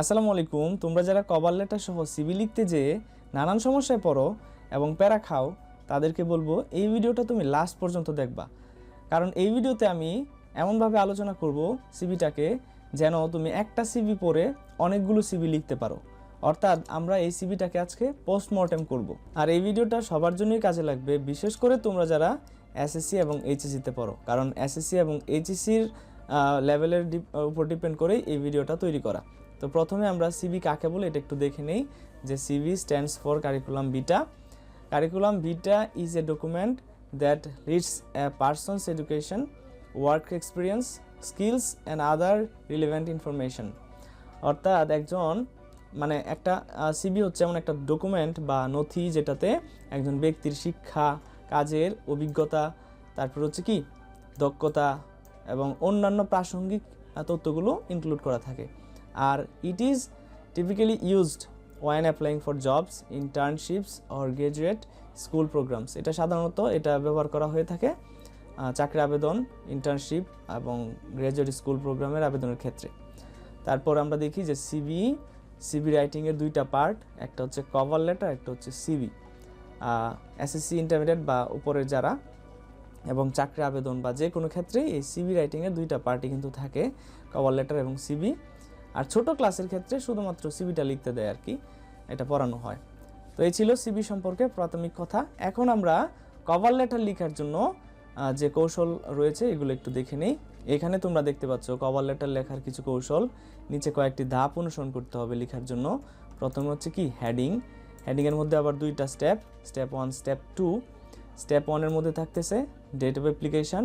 আসসালামু আলাইকুম। তোমরা যারা কভার লেটার সহ সিভি লিখতে যেয়ে নানান সমস্যায় পড়ো এবং প্যারা খাও, তাদেরকে বলব এই ভিডিওটা তুমি লাস্ট পর্যন্ত দেখবা। কারণ এই ভিডিওতে আমি এমনভাবে আলোচনা করব সিভিটাকে যেন তুমি একটা সিভি পড়ে অনেকগুলো সিভি লিখতে পারো। অর্থাৎ আমরা এই সিভিটাকে আজকে পোস্টমর্টেম করব। আর এই ভিডিওটা সবার জন্যই কাজে লাগবে, বিশেষ করে তোমরা যারা এসএসসি এবং এইচএসসিতে পড়ো। কারণ এসএসসি এবং এইচএসসির লেভেলের উপর ডিপেন্ড করেই এই ভিডিওটা তৈরি করা। তো প্রথমে আমরা সিভি কাকে বলে এটা একটু দেখে নেই, যে CV stands for curriculum vitae curriculum vitae is a document that leads a person's education work experience skills and other relevant information অর্থাৎ একজন মানে একটা সিবি হচ্ছে এমন একটা ডকুমেন্ট বা নথি যেটাতে একজন ব্যক্তির শিক্ষা, কাজের অভিজ্ঞতা, তারপর হচ্ছে কি, দক্ষতা এবং অন্যান্য প্রাসঙ্গিক তথ্যগুলো ইনক্লুড করা থাকে। আর it is typically used when applying for jobs internships or graduate school programs এটা সাধারণত এটা ব্যবহার করা হয়ে থাকে চাকরি আবেদন ইন্টার্নশিপ এবং গ্রাজুয়েট স্কুল প্রোগ্রামের আবেদনের ক্ষেত্রে। তারপর আমরা দেখি যে সিবি সিবি রাইটিংয়ের দুইটা পার্ট একটা হচ্ছে কভার লেটার একটা হচ্ছে সিবি এসএসসি ইন্টারমিডিয়েট বা উপরের যারা এবং চাকরি আবেদন বা যে কোনো ক্ষেত্রেই এই সিবি রাইটিংয়ের দুইটা পার্টি কিন্তু থাকে কভার লেটার এবং সিবি আর ছোট ক্লাসের ক্ষেত্রে শুধুমাত্র সিবিটা লিখতে দেয় আর কি, এটা পড়ানো হয়। তো এই ছিল সিবি সম্পর্কে প্রাথমিক কথা। এখন আমরা কভার লেটার লেখার জন্য যে কৌশল রয়েছে এগুলো একটু দেখে নেই। এখানে তোমরা দেখতে পাচ্ছ কভার লেটার লেখার কিছু কৌশল। নিচে কয়েকটি ধাপ অনুসরণ করতে হবে লেখার জন্য। প্রথমে হচ্ছে কি? হ্যাডিং হেডিংয়ের মধ্যে আবার দুইটা step step one step two step ওয়ানের মধ্যে থাকতেছে ডেট অফ অ্যাপ্লিকেশান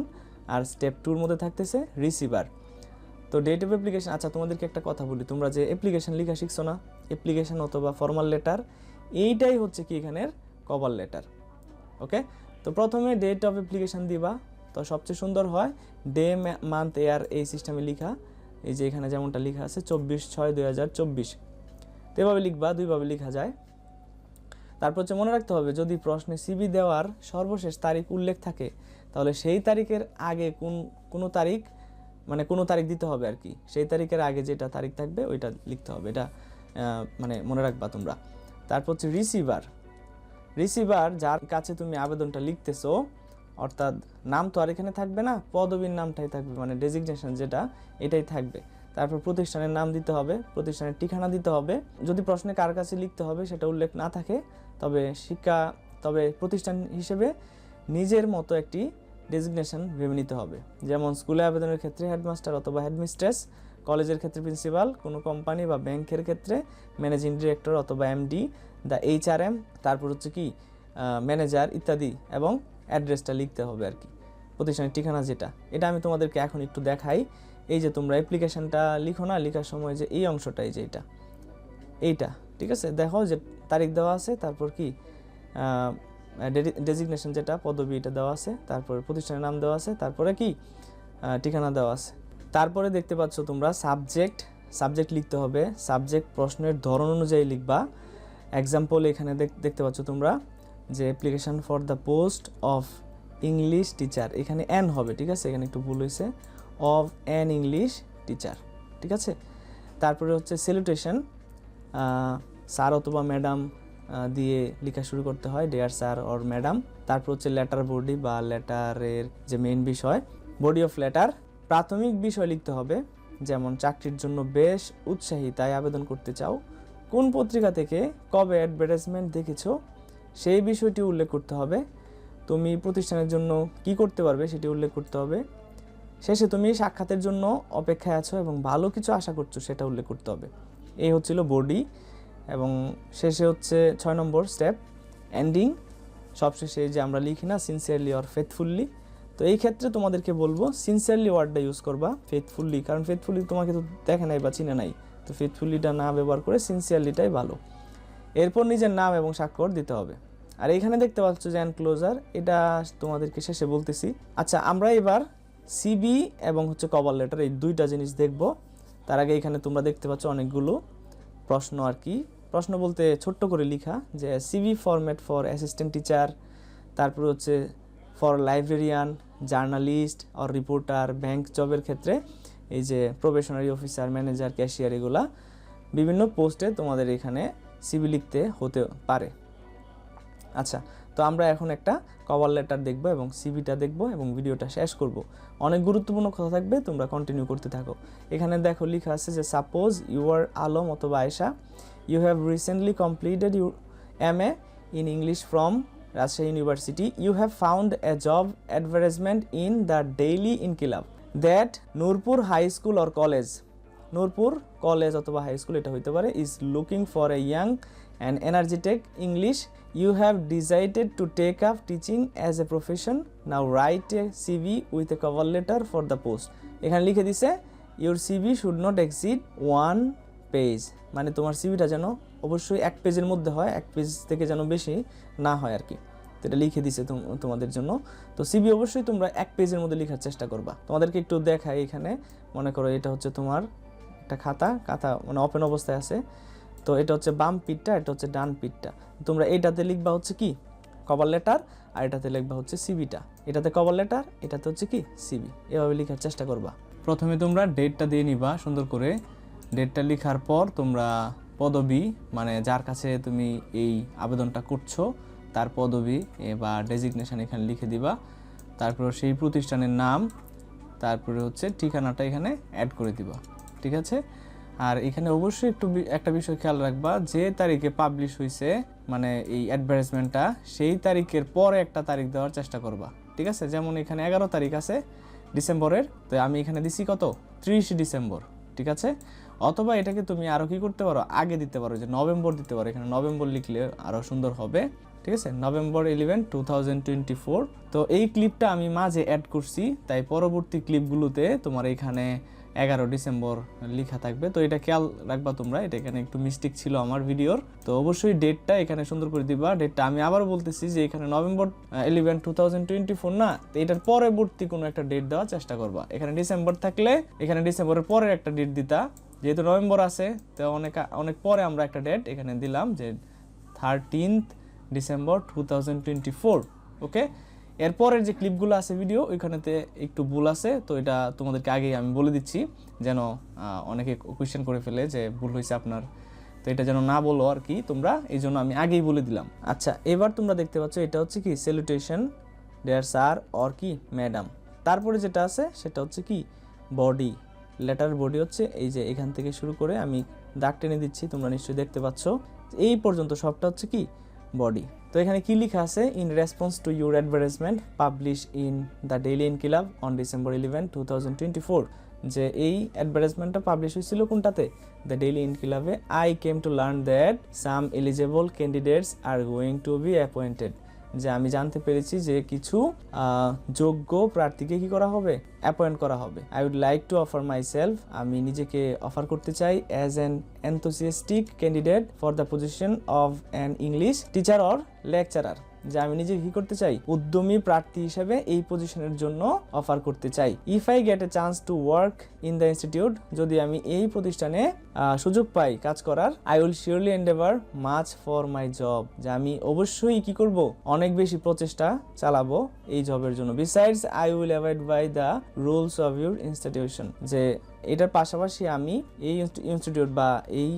আর স্টেপ টুর মধ্যে থাকতেছে রিসিভার তো ডেট অফ অ্যাপ্লিকেশন আচ্ছা তোমাদেরকে একটা কথা বলি। তোমরা যে অ্যাপ্লিকেশন লেখা শিখছো না অ্যাপ্লিকেশন অথবা ফর্মাল লেটার এইটাই হচ্ছে কি এখানের কভার লেটার ওকে তো প্রথমে ডেট অফ অ্যাপ্লিকেশন দিবা। তো সবচেয়ে সুন্দর হয় ডে মান্থ এয়ার এই সিস্টেমে লিখা। এই যে এখানে যেমনটা লেখা আছে, চব্বিশ ছয় দুই হাজার চব্বিশ। তো এভাবে লিখবা, দুইভাবে লেখা যায়। তারপর হচ্ছে মনে রাখতে হবে, যদি প্রশ্নে সিবি দেওয়ার সর্বশেষ তারিখ উল্লেখ থাকে, তাহলে সেই তারিখের আগে কোন, কোনো তারিখ মানে কোনো তারিখ দিতে হবে আর কি। সেই তারিখের আগে যেটা তারিখ থাকবে, ওইটা লিখতে হবে। এটা মানে মনে রাখবা তোমরা। তারপর হচ্ছে রিসিভার রিসিভার যার কাছে তুমি আবেদনটা লিখতেছো, অর্থাৎ নাম তো আর এখানে থাকবে না, পদবীর নামটাই থাকবে মানে ডেজিগনেশন যেটা, এটাই থাকবে। তারপর প্রতিষ্ঠানের নাম দিতে হবে, প্রতিষ্ঠানের ঠিকানা দিতে হবে। যদি প্রশ্নে কার কাছে লিখতে হবে সেটা উল্লেখ না থাকে, তবে শিক্ষা, তবে প্রতিষ্ঠান হিসেবে নিজের মতো একটি ডেজিগনেশন ভেবে নিতে হবে। যেমন স্কুলে আবেদনের ক্ষেত্রে হেডমাস্টার অথবা হেডমিস্ট্রেস কলেজের ক্ষেত্রে প্রিন্সিপাল কোনো কোম্পানি বা ব্যাংকের ক্ষেত্রে ম্যানেজিং ডিরেক্টর অথবা এমডি দ্য এইচআরএম তারপর হচ্ছে কি ম্যানেজার ইত্যাদি এবং অ্যাড্রেসটা লিখতে হবে আর কি, প্রতিষ্ঠানের ঠিকানা যেটা। এটা আমি তোমাদেরকে এখন একটু দেখাই। এই যে তোমরা অ্যাপ্লিকেশনটা লিখো না, লেখার সময় যে এই অংশটাই যে এটা। এইটা, ঠিক আছে? দেখো যে তারিখ দেওয়া আছে, তারপর কি ডেজিগনেশন যেটা পদবি এটা দেওয়া আছে, তারপরে প্রতিষ্ঠানের নাম দেওয়া আছে, তারপরে কি? ঠিকানা দেওয়া আছে। তারপরে দেখতে পাচ্ছ তোমরা সাবজেক্ট সাবজেক্ট লিখতে হবে। সাবজেক্ট প্রশ্নের ধরন অনুযায়ী লিখবা। এক্সাম্পল এখানে দেখ- দেখতে পাচ্ছ তোমরা যে application for the post of English teacher এখানে অ্যান হবে, ঠিক আছে? এখানে একটু ভুল হয়েছে। অফ অ্যান ইংলিশ টিচার ঠিক আছে? তারপরে হচ্ছে সেলুটেশন স্যার অথবা ম্যাডাম দিয়ে লেখা শুরু করতে হয় ডেয়ার স্যার অর ম্যাডাম তারপর হচ্ছে লেটার বডি বা লেটারের যে মেইন বিষয় বডি অফ লেটার প্রাথমিক বিষয় লিখতে হবে, যেমন চাকরির জন্য বেশ উৎসাহী, তাই আবেদন করতে চাও। কোন পত্রিকা থেকে, কবে অ্যাডভার্টাইজমেন্ট দেখেছ, সেই বিষয়টি উল্লেখ করতে হবে। তুমি প্রতিষ্ঠানের জন্য কি করতে পারবে, সেটি উল্লেখ করতে হবে। শেষে তুমি সাক্ষাতের জন্য অপেক্ষায় আছো এবং ভালো কিছু আশা করছ, সেটা উল্লেখ করতে হবে। এই হচ্ছিল বডি এবং শেষে হচ্ছে ছয় নম্বর স্টেপ এন্ডিং সবশেষে যে আমরা লিখি না সিনসিয়ারলি অর ফেথফুল্লি তো এই ক্ষেত্রে তোমাদেরকে বলব সিনসিয়ারলি ওয়ার্ডটা ইউজ করবা ফেথফুল্লি কারণ ফেথফুল্লি তোমাকে তো দেখে নাই বা চিনে নাই। তো ফেথফুল্লিটা না ব্যবহার করে সিনসিয়ারলিটাই ভালো। এরপর নিজের নাম এবং স্বাক্ষর দিতে হবে। আর এখানে দেখতে পাচ্ছ যে ক্লোজার এটা তোমাদেরকে শেষে বলতেছি। আচ্ছা আমরা এবার সিবি এবং হচ্ছে কভার লেটার এই দুইটা জিনিস দেখব। তার আগে এখানে তোমরা দেখতে পাচ্ছ অনেকগুলো প্রশ্ন আর কি। প্রশ্ন বলতে ছোট্ট করে লিখা যে CV format for assistant teacher তারপর হচ্ছে for librarian journalist or reporter bank জবের ক্ষেত্রে এই যে প্রবেশনারি অফিসার ম্যানেজার ক্যাশিয়ার এগুলা বিভিন্ন পোস্টে তোমাদের এখানে সিভি লিখতে হতে পারে। আচ্ছা তো আমরা এখন একটা কভার লেটার দেখব এবং সিভিটা দেখব এবং ভিডিওটা শেষ করব। অনেক গুরুত্বপূর্ণ কথা থাকবে, তোমরা কন্টিনিউ করতে থাকো। এখানে দেখো, লেখা আছে যে সাপোজ ইউ আর আলম অথবা Ayesha have recently completed you M A in English from Rajshahi University you have found a job advertisement in the daily Inqilab that Nurpur high school or college Nurpur college অথবা high school এটা হইতে পারে is looking for a young and energetic English you have decided to take up teaching as a profession now write a CV with a cover letter for the post এখানে লিখে দিছে your CV should not exceed one page মানে তোমার সিভিটা যেন অবশ্যই এক পেজের মধ্যে হয়, এক পেজ থেকে যেন বেশি না হয় আর কি। তো এটা লিখে দিছে তোম- তোমাদের জন্য। তো সিবি অবশ্যই তোমরা এক পেজের মধ্যে লেখার চেষ্টা করবা। তোমাদেরকে একটু দেখাই এখানে। মনে করো এটা হচ্ছে তোমার একটা খাতা খাতা মানে ওপেন অবস্থায় আছে। তো এটা হচ্ছে বাম পিঠটা, এটা হচ্ছে ডান পিঠটা। তোমরা এটাতে লিখবা হচ্ছে কি? কভার লেটার আর এটাতে লিখবা হচ্ছে সিবিটা এটাতে কভার লেটার এটাতে হচ্ছে কি? সিবি এভাবে লেখার চেষ্টা করবা। প্রথমে তোমরা ডেটটা দিয়ে নিবা সুন্দর করে। ডেটটা লেখার পর তোমরা পদবি মানে যার কাছে তুমি এই আবেদনটা করছ, তার পদবি বা ডেজিগনেশান এখানে লিখে দিবা। তারপর সেই প্রতিষ্ঠানের নাম, তারপরে হচ্ছে ঠিকানাটা এখানে অ্যাড করে দিবা। ঠিক আছে? আর এখানে অবশ্যই একটু একটা বিষয় খেয়াল রাখবা, যে তারিখে পাবলিশ হয়েছে মানে এই অ্যাডভার্টাইজমেন্টটা সেই তারিখের পরে একটা তারিখ দেওয়ার চেষ্টা করবা। ঠিক আছে? যেমন এখানে এগারো তারিখ আছে ডিসেম্বরের, তো আমি এখানে দিছি কত? ত্রিশ ডিসেম্বর। ঠিক আছে? অথবা এটাকে তুমি আরও কি করতে পারো? আগে দিতে পারো যে নভেম্বর দিতে পারো। এখানে নভেম্বর লিখলে আরও সুন্দর হবে, ঠিক আছে? নভেম্বর ইলেভেন টু তো এই ক্লিপটা আমি মাঝে অ্যাড করছি, তাই পরবর্তী ক্লিপগুলোতে তোমার এখানে এগারো ডিসেম্বর লেখা থাকবে। তো এটা খেয়াল রাখবা তোমরা, এটা এখানে একটু মিস্টেক ছিল আমার ভিডিওর তো অবশ্যই ডেটটা এখানে সুন্দর করে দিবা। ডেটটা আমি আবার বলতেছি যে এখানে নভেম্বর ইলেভেন টু না, তো এটার পরবর্তী কোনো একটা ডেট দেওয়ার চেষ্টা করবা। এখানে ডিসেম্বর থাকলে, এখানে ডিসেম্বরের পরের একটা ডেট দিতা। যেহেতু নভেম্বর আছে, তো অনেক অনেক পরে আমরা একটা ডেট এখানে দিলাম যে thirteenth December two thousand twenty four okay এরপরের যে ক্লিপগুলো আছে ভিডিও ওইখানেতে একটু ভুল আছে, তো এটা তোমাদেরকে আগেই আমি বলে দিচ্ছি, যেন অনেকে কোয়েশ্চেন করে ফেলে যে ভুল হয়েছে আপনার। তো এটা যেন না বলো আর কি তোমরা, এই জন্য আমি আগেই বলে দিলাম। আচ্ছা এবার তোমরা দেখতে পাচ্ছ, এটা হচ্ছে কি? সেলুটেশন ডেয়ার স্যার অর কি? ম্যাডাম তারপরে যেটা আছে, সেটা হচ্ছে কি? বডি লেটার বডি হচ্ছে এই যে এখান থেকে শুরু করে আমি দাগ টেনে দিচ্ছি, তোমরা নিশ্চয়ই দেখতে পাচ্ছ। এই পর্যন্ত সবটা হচ্ছে কি? বডি। তো এখানে কি লেখা আছে? In response to your advertisement publish in the daily Inqilab on December eleven, two thousand twenty four যে এই অ্যাডভার্টাইজমেন্টটা পাবলিশ হয়েছিল কোনটাতে? The daily ইনকিলাবে I came to learn that some eligible candidates are going to be appointed যে আমি জানতে পেরেছি যে কিছু যোগ্য প্রার্থীকে কি করা হবে? অ্যাপয়েন্ট করা হবে। I would like to offer myself আমি নিজেকে অফার করতে চাই as an enthusiastic candidate for the position of an English teacher or lecturer যে আমি নিজে কি করতে চাই? উদ্যমী প্রার্থী হিসেবে এই পজিশনের জন্য অফার করতে চাই। If I get a chance to work in the institute যদি আমি এই প্রতিষ্ঠানে সুযোগ পাই কাজ করার I will surely endeavour much for my job যে আমি অবশ্যই কি করব? অনেক বেশি প্রচেষ্টা চালাবো এই জবের জন্য। Besides I will abide by the rules of your institution যে এটার পাশাপাশি আমি এই ইনস্টিটিউট বা এই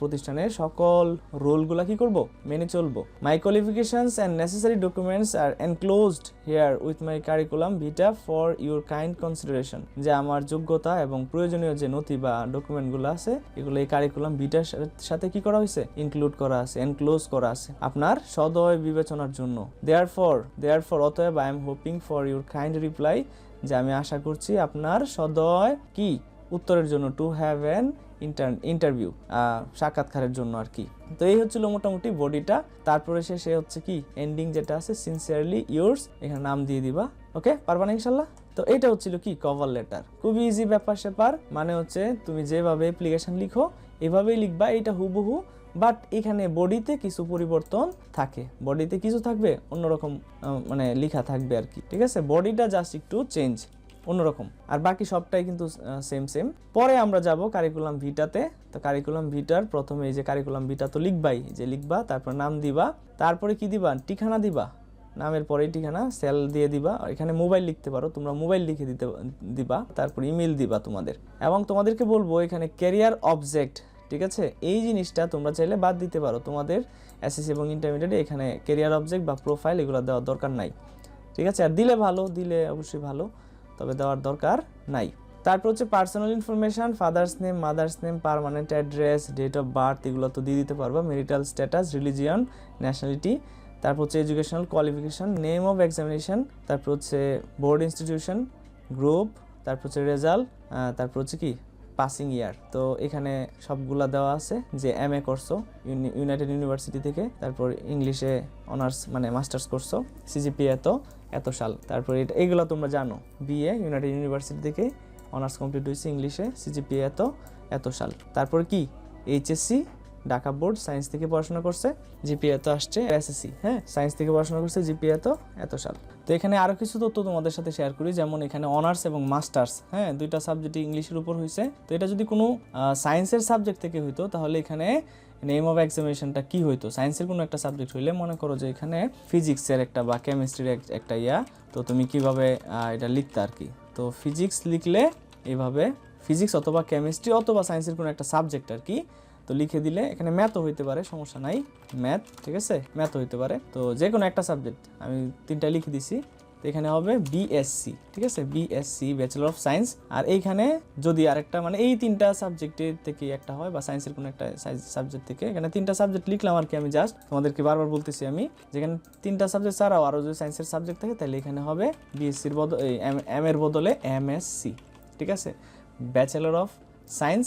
প্রতিষ্ঠানের সকল রোলগুলা কি করব? মেনে চলবো। My qualifications and necessary documents are enclosed herewith my curriculum vitae for your kind consideration যে আমার যোগ্যতা এবং প্রয়োজনীয় যে নথি বা ডকুমেন্টগুলো আছে, এগুলো এই কারিকুলাম ভিটার সাথে কি করা হয়েছে? ইনক্লুড করা আছে এনক্লোজ করা আছে আপনার সদয় বিবেচনার জন্য। দেয়ার ফর দেয়ার ফর অতএব I am hoping for your kind reply যে আমি আশা করছি আপনার সদয় কি? উত্তরের জন্য to have an inter interview সাক্ষাৎকারের জন্য আর কি। তো এই হচ্ছিল মোটামুটি বডিটা। তারপরে শেষে হচ্ছে কি এন্ডিং যেটা আছে সিনসিয়ারলি ইয়োর্স এখানে নাম দিয়ে দিবা। ওকে, পারবা না ইনশাল্লাহ? তো এটা হচ্ছিল কি কভার লেটার খুবই ইজি ব্যাপার স্যাপার। মানে হচ্ছে তুমি যেভাবে অ্যাপ্লিকেশন লিখো, এভাবেই লিখবা এটা হুবহু। বাট এখানে বডিতে কিছু পরিবর্তন থাকে। বডিতে কিছু থাকবে, অন্যরকম মানে লেখা থাকবে আর কি। ঠিক আছে? বডিটা জাস্ট একটু চেঞ্জ অন্যরকম। আর বাকি সবটাই কিন্তু সেম সেম পরে আমরা যাব কারিকুলাম ভিটাতে তো কারিকুলাম ভিটার প্রথমে এই যে কারিকুলাম ভিটা তো লিখবাই, যে লিখবা, তারপর নাম দিবা, তারপরে কি দিবা? ঠিকানা দিবা। নামের পরেই ঠিকানা সেল দিয়ে দিবা। এখানে মোবাইল লিখতে পারো, তোমরা মোবাইল লিখে দিতে দিবা, তারপর ইমেল দিবা তোমাদের। এবং তোমাদেরকে বলব, এখানে ক্যারিয়ার অবজেক্ট ঠিক আছে? এই জিনিসটা তোমরা চাইলে বাদ দিতে পারো। তোমাদের এসএসসি এবং ইন্টারমিডিয়েটে এখানে কেরিয়ার অবজেক্ট বা প্রোফাইল এগুলো দেওয়ার দরকার নাই। ঠিক আছে? আর দিলে ভালো, দিলে অবশ্যই ভালো। তবে দেওয়ার দরকার নাই। তারপর হচ্ছে personal information father's name mother's name permanent address date of birth এগুলো তো দিয়ে দিতে পারবা। মেরিটাল স্ট্যাটাস রিলিজিয়ন ন্যাশনালিটি তারপর হচ্ছে educational qualification name of examination তারপর হচ্ছে বোর্ড ইনস্টিটিউশন গ্রুপ তারপর হচ্ছে রেজাল্ট তারপর হচ্ছে কি? পাসিং ইয়ার তো এখানে সবগুলা দেওয়া আছে যে এম এ করছ ইউনাইটেড ইউনিভার্সিটি থেকে, তারপর ইংলিশে অনার্স মানে মাস্টার্স করছ সিজিপি এত এত সাল। তারপর এটা এইগুলো তোমরা জানো বিএ ইউনাইটেড ইউনিভার্সিটি থেকে অনার্স কমপ্লিট হয়েছে ইংলিশে সিজিপি এত এত সাল। তারপর কি? এইচএসসি ঢাকা বোর্ড সায়েন্স থেকে পড়াশোনা করছে, জিপিএ তো আসছে, এসএসসি হ্যাঁ? সায়েন্স থেকে পড়াশোনা করছে, জিপিএ তো এত সাল। তো এখানে আরও কিছু তথ্য তোমাদের সাথে শেয়ার করি, যেমন এখানে অনার্স এবং মাস্টার্স হ্যাঁ? দুইটা সাবজেক্ট ইংলিশের উপর হয়েছে তো এটা যদি কোনো সায়েন্সের সাবজেক্ট থেকে হইতো, তাহলে এখানে নেম অফ এক্সামিনেশনটা কি হইতো? সায়েন্সের কোনো একটা সাবজেক্ট হইলে মনে করো যে এখানে ফিজিক্সের একটা বা কেমিস্ট্রির একটা ইয়া। তো তুমি কীভাবে এটা লিখতে আর কি? তো ফিজিক্স লিখলে এভাবে ফিজিক্স অথবা কেমিস্ট্রি অথবা সায়েন্সের কোনো একটা সাবজেক্ট আর কি তো লিখে দিলে এখানে ম্যাথও হইতে পারে, সমস্যা নাই। ম্যাথ ঠিক আছে? ম্যাথও হইতে পারে। তো যে কোনো একটা সাবজেক্ট আমি তিনটা লিখে দিছি। তো এখানে হবে বিএসসি ঠিক আছে? বিএসসি ব্যাচেলর অফ সায়েন্স আর এইখানে যদি আরেকটা মানে এই তিনটা সাবজেক্টের থেকে একটা হয়, বা সায়েন্সের কোনো একটা সাবজেক্ট থেকে, এখানে তিনটা সাবজেক্ট লিখলাম আর কি আমি জাস্ট তোমাদেরকে বারবার বলতেছি আমি, যেখানে তিনটা সাবজেক্ট ছাড়াও আরও যদি সায়েন্সের সাবজেক্ট থাকে, তাহলে এখানে হবে বিএসসির বদল এম এর বদলে এমএসসি ঠিক আছে? Bachelor of science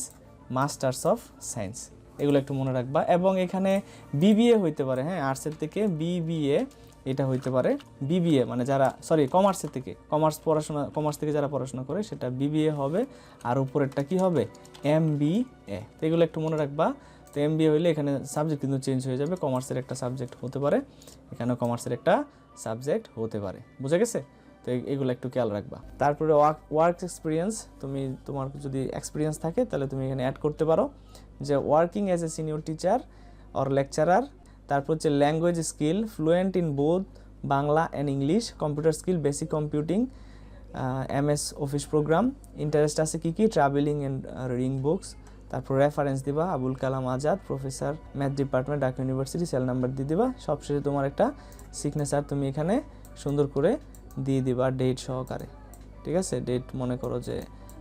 masters of science এগুলো একটু মনে রাখবা। এবং এখানে বিবিএ হইতে পারে হ্যাঁ আর্টসের থেকে বিবিএ এটা হইতে পারে। বিবিএ মানে যারা সরি কমার্সের থেকে। কমার্স পড়াশোনা কমার্স থেকে যারা পড়াশোনা করে, সেটা বিবিএ হবে। আর উপরেরটা কি হবে? এম বি এ তো এগুলো একটু মনে রাখবা। তো এম বিএ হইলে এখানে সাবজেক্ট কিন্তু চেঞ্জ হয়ে যাবে। কমার্সের একটা সাবজেক্ট হতে পারে। এখানে কমার্সের একটা সাবজেক্ট হতে পারে। বুঝে গেছে? তো এগুলো একটু খেয়াল রাখবা। তারপরে ওয়ার্ক ওয়ার্ক এক্সপিরিয়েন্স তুমি, তোমার যদি এক্সপিরিয়েন্স থাকে, তাহলে তুমি এখানে অ্যাড করতে পারো যে working as a senior teacher or lecturer তারপর হচ্ছে language skill fluent in both Bangla and English computer skill basic computing M S office program interest আছে কী কী ট্রাভেলিং অ্যান্ড রিডিং বুকস তারপর রেফারেন্স দিবা, Abul Kalam Azad professor math department Dhaka University cell number দিয়ে দিবা। সবশেষে তোমার একটা সিগনেচার তুমি এখানে সুন্দর করে দিয়ে দিবা ডেট সহকারে। ঠিক আছে? ডেট মনে করো যে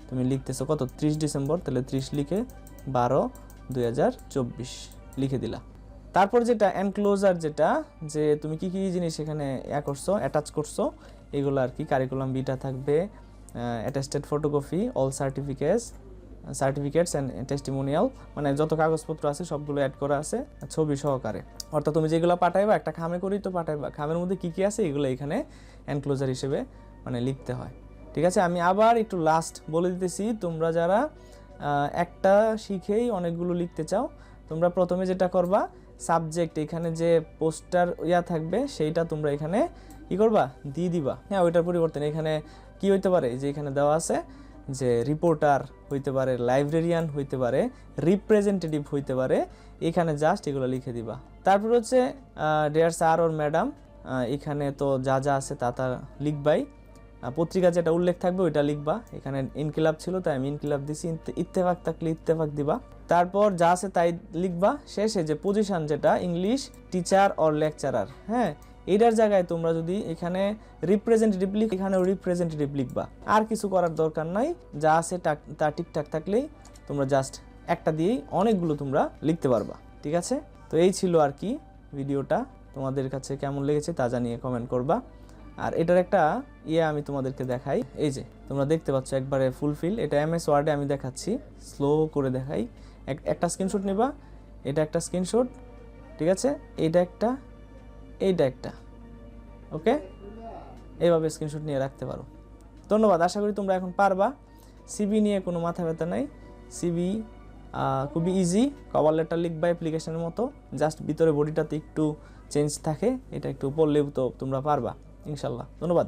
তুমি লিখতেছো কত? ত্রিশ ডিসেম্বর, তাহলে ত্রিশ লিখে বারো দুই লিখে দিলা। তারপর যেটা এনক্লোজার যেটা, যে তুমি কি কি জিনিস এখানে ইয়া করছ অ্যাটাচ করছ, এগুলো আর কি কারিকুলাম বিটা থাকবে attested photocopy all certificates certificates and testimonial মানে যত কাগজপত্র আছে সবগুলো অ্যাড করা আছে ছবি সহকারে। অর্থাৎ তুমি যেগুলো পাঠাইবা, একটা খামে করেই তো পাঠাইবা। খামের মধ্যে কি কি আছে, এগুলো এখানে এনক্লোজার হিসেবে মানে লিখতে হয়। ঠিক আছে, আমি আবার একটু লাস্ট বলে দিতেছি, তোমরা যারা একটা শিখেই অনেকগুলো লিখতে চাও, তোমরা প্রথমে যেটা করবা সাবজেক্ট এখানে যে পোস্টার ইয়া থাকবে, সেইটা তোমরা এখানে কি করবা? দিয়ে দিবা। হ্যাঁ ওইটার পরিবর্তন এখানে কি হইতে পারে? যে এখানে দেওয়া আছে যে রিপোর্টার হইতে পারে লাইব্রেরিয়ান হইতে পারে রিপ্রেজেন্টেটিভ হইতে পারে, এখানে জাস্ট এগুলো লিখে দিবা। তারপর হচ্ছে ডেয়ার স্যার ওর ম্যাডাম এখানে তো যা যা আছে তা তা লিখবাই। পত্রিকা যেটা উল্লেখ থাকবে ওইটা লিখবা। এখানে ইনকিলাব ছিল, তাই আমি ইনকিলাব দিছি। ইত্তেফাক থাকলে ইত্তেফাক দিবা। তারপর যা আছে তাই লিখবা। শেষে যে পজিশন যেটা ইংলিশ টিচার অর লেকচারার হ্যাঁ? এইটার জায়গায় তোমরা যদি এখানে রিপ্রেজেন্টেটিভ লিখ, এখানেও রিপ্রেজেন্টেটিভ লিখবা। আর কিছু করার দরকার নাই। যা আছে তা ঠিকঠাক থাকলেই তোমরা জাস্ট একটা দিয়েই অনেকগুলো তোমরা লিখতে পারবা। ঠিক আছে? তো এই ছিল আর কি ভিডিওটা। তোমাদের কাছে কেমন লেগেছে তা জানিয়ে কমেন্ট করবা। আর এটার একটা ইয়ে আমি তোমাদেরকে দেখাই। এই যে, তোমরা দেখতে পাচ্ছ একবারে ফুলফিল এটা এম এস ওয়ার্ডে আমি দেখাচ্ছি। স্লো করে দেখাই। এক- একটা স্ক্রিনশট নিবা। এটা একটা স্ক্রিনশট ঠিক আছে? এইটা একটা এইটা একটা। ওকে? এইভাবে স্ক্রিনশট নিয়ে রাখতে পারো। ধন্যবাদ। আশা করি তোমরা এখন পারবা। সিবি নিয়ে কোনো মাথা ব্যথা নাই। সিবি খুবই ইজি কভার লেটার লিখবা অ্যাপ্লিকেশনের মতো জাস্ট ভিতরে বডিটাতে একটু চেঞ্জ থাকে, এটা একটু পড়লেও তো তোমরা পারবা, ইনশাল্লাহ, ধন্যবাদ।